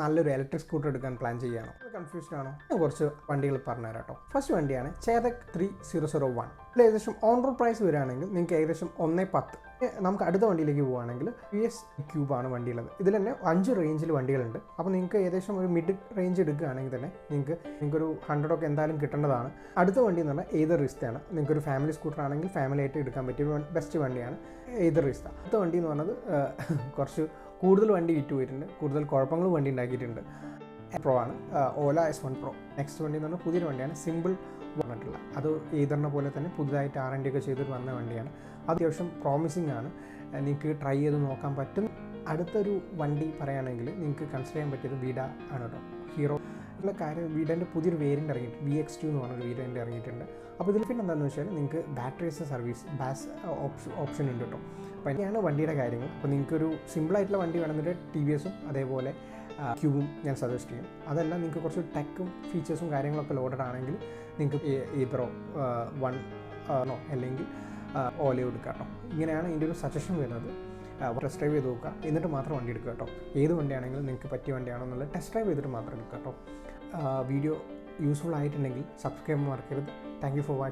നല്ലൊരു electric scooter എടുക്കാൻ plan ചെയ്യുകയാണോ. കൺഫ്യൂഷൻ ആണോ? കുറച്ച് വണ്ടികൾ പറഞ്ഞുതരാം കേട്ടോ ഫസ്റ്റ് വണ്ടിയാണ് Chetak three zero zero one ഏകദേശം ഓൺ റോഡ് പ്രൈസ് വരികയാണെങ്കിൽ നിങ്ങൾക്ക് ഏകദേശം ഒന്നേ പത്ത്. നമുക്ക് അടുത്ത വണ്ടിയിലേക്ക് പോവുകയാണെങ്കിൽ യു എസ് ക്യൂബാണ് വണ്ടിയുള്ളത് ഇതിൽ തന്നെ അഞ്ച് റേഞ്ചിൽ വണ്ടികളുണ്ട്. അപ്പോൾ നിങ്ങൾക്ക് ഏകദേശം ഒരു മിഡ് റേഞ്ച് എടുക്കുകയാണെങ്കിൽ തന്നെ നിങ്ങൾക്ക് നിങ്ങൾക്കൊരു ഹൺഡ്രഡ് ഒക്കെ എന്തായാലും കിട്ടേണ്ടതാണ്. അടുത്ത വണ്ടി എന്ന് പറഞ്ഞാൽ ഏത് റിസ്റ്റാണ് നിങ്ങൾക്ക് ഒരു ഫാമിലി സ്കൂട്ടർ ആണെങ്കിൽ ഫാമിലി ആയിട്ട് എടുക്കാൻ പറ്റിയ ബെസ്റ്റ് വണ്ടിയാണ് ഏത് റിസ്ത അടുത്ത വണ്ടി എന്ന് പറഞ്ഞത് കുറച്ച് കൂടുതൽ വണ്ടി വിറ്റ് പോയിട്ടുണ്ട് കൂടുതൽ കുഴപ്പങ്ങളും വണ്ടി ഉണ്ടാക്കിയിട്ടുണ്ട്. പ്രോ ആണ്. Ola S one pro next വണ്ടി എന്ന് പറഞ്ഞാൽ പുതിയൊരു വണ്ടിയാണ്. സിമ്പിൾ വന്നിട്ടുള്ള. അത് ഏതെണ്ണ പോലെ തന്നെ പുതുതായിട്ട് ആർ എൻ ഡി ഒക്കെ ചെയ്തിട്ട് വന്ന വണ്ടിയാണ്. അത് അത്യാവശ്യം പ്രോമിസിംഗ് ആണ്. നിങ്ങൾക്ക് ട്രൈ ചെയ്ത് നോക്കാൻ പറ്റും. അടുത്തൊരു വണ്ടി പറയുകയാണെങ്കിൽ നിങ്ങൾക്ക് കൺസിഡർ ചെയ്യാൻ പറ്റിയത് വീഡ ആണ് കേട്ടോ. ഹീറോ ഉള്ള കാര്യം വീടിന്റെ പുതിയൊരു വേരിയന്റ് ഇറങ്ങിയിട്ട് വി എക്സ് ടു എന്ന് പറഞ്ഞൊരു വേരിയന്റ് ഇറങ്ങിയിട്ടുണ്ട്. അപ്പോൾ ഇതിൽ പിന്നെ എന്താണെന്ന് വെച്ചാൽ നിങ്ങൾക്ക് ബാറ്ററീസ് സർവീസ് ബാസ് ഓപ്ഷൻ ഓപ്ഷൻ ഉണ്ട് കേട്ടോ. അപ്പോൾ ഇനിയാണ് വണ്ടിയുടെ കാര്യങ്ങൾ. അപ്പോൾ നിങ്ങൾക്കൊരു സിമ്പിളായിട്ടുള്ള വണ്ടി വേണമെന്നുണ്ടെങ്കിൽ ടി വി എസും അതേപോലെ ക്യൂബും ഞാൻ സജസ്റ്റ് ചെയ്യും. അതല്ല നിങ്ങൾക്ക് കുറച്ച് ടെക്കും ഫീച്ചേഴ്സും കാര്യങ്ങളൊക്കെ ലോഡഡ് ആണെങ്കിൽ നിങ്ങൾക്ക് ഈതറോ വൺ നോ അല്ലെങ്കിൽ ഓലയോ എടുക്കാം കേട്ടോ. ഇങ്ങനെയാണ് ഇതിന്റെ ഒരു സജഷൻ വരുന്നത്. ടെസ്റ്റ് ഡ്രൈവ് ചെയ്ത് നോക്കുക. എന്നിട്ട് മാത്രം വണ്ടി എടുക്കുക കേട്ടോ. ഏത് വണ്ടിയാണെങ്കിലും നിങ്ങൾക്ക് പറ്റിയ വണ്ടിയാണോ എന്നുള്ളത് ടെസ്റ്റ് ഡ്രൈവ് ചെയ്തിട്ട് മാത്രം എടുക്കുക കേട്ടോ. വീഡിയോ യൂസ്ഫുൾ ആയിട്ടുണ്ടെങ്കിൽ സബ്സ്ക്രൈബ് മറക്കരുത്. Thank you for watching